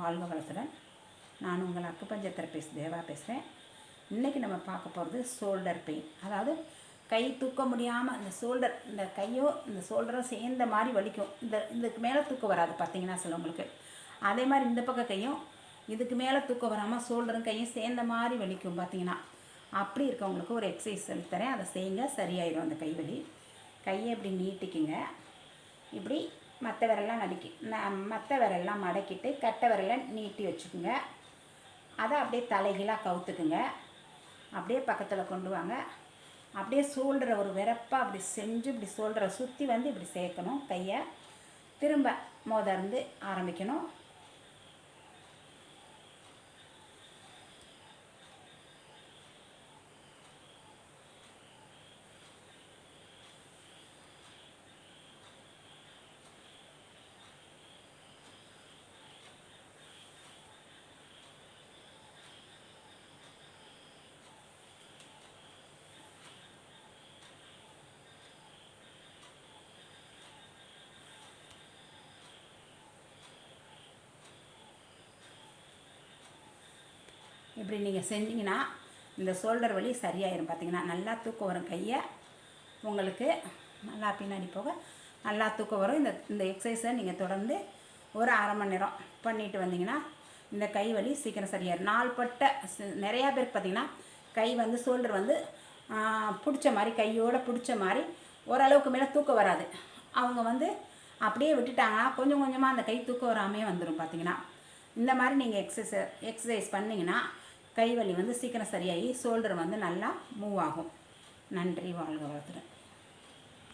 வாழ்க வளத்துடன் நான் உங்கள் அக்குப்பஞ்ச தெரப்பிஸ்ட் தேவா பேசுகிறேன் இன்றைக்கி நம்ம பார்க்க போகிறது ஷோல்டர் பெயின் அதாவது கை தூக்க முடியாமல் இந்த ஷோல்டர் இந்த கையோ இந்த ஷோல்டரோ சேர்ந்த மாதிரி வலிக்கும். இந்த இதுக்கு மேலே தூக்கம் வராது பார்த்தீங்கன்னா சிலவங்களுக்கு. அதே மாதிரி இந்த பக்கம் கையும் இதுக்கு மேலே தூக்கம் வராமல் ஷோல்டரும் கையும் சேர்ந்த மாதிரி வலிக்கும் பார்த்தீங்கன்னா. அப்படி இருக்கவங்களுக்கு ஒரு எக்ஸசைஸ் சொல்லி தரேன். அதை செய்யுங்க. சரியாயிடும் அந்த கை வலி கையை இப்படி நீட்டிக்குங்க. இப்படி மற்ற விரலாம் நடுக்கி மற்ற விரலாம் மடக்கிட்டு கட்டை விரலை நீட்டி வச்சுக்குங்க. அதை அப்படியே தலைகீழாக கவுத்துக்குங்க. அப்படியே பக்கத்தில் கொண்டு வாங்க. அப்படியே சூழ்கிற ஒரு விரப்பாக அப்படி செஞ்சு இப்படி ஷோல்டரை சுற்றி வந்து இப்படி சேர்க்கணும். கையை திரும்ப மோதர்ந்து ஆரம்பிக்கணும். இப்படி நீங்கள் செஞ்சிங்கன்னா இந்த ஷோல்டர் வலி சரியாயிரும். பார்த்தீங்கன்னா நல்லா தூக்கம் வரும் கையை. உங்களுக்கு நல்லா பின்னாடி போக நல்லா தூக்கம் வரும். இந்த இந்த எக்ஸசைஸை நீங்கள் தொடர்ந்து ஒரு அரை மணி நேரம் பண்ணிட்டு வந்தீங்கன்னா இந்த கை வலி சீக்கிரம் சரியாயிரும். நாள்பட்ட நிறையா பேருக்கு பார்த்தீங்கன்னா கை வந்து ஷோல்டர் வந்து பிடிச்ச மாதிரி கையோடு பிடிச்ச மாதிரி ஓரளவுக்கு மேலே தூக்கம் வராது. அவங்க வந்து அப்படியே விட்டுட்டாங்கன்னா கொஞ்சம் கொஞ்சமாக அந்த கை தூக்கம் வராமே வந்துடும் பார்த்தீங்கன்னா இந்த மாதிரி நீங்கள் எக்ஸசை எக்ஸசைஸ் பண்ணிங்கன்னா கை வலி வந்து சீக்கிரம் சரியாகி ஷோல்டர் வந்து நல்லா மூவ் ஆகும். நன்றி வாழ்க வளர்த்துறேன்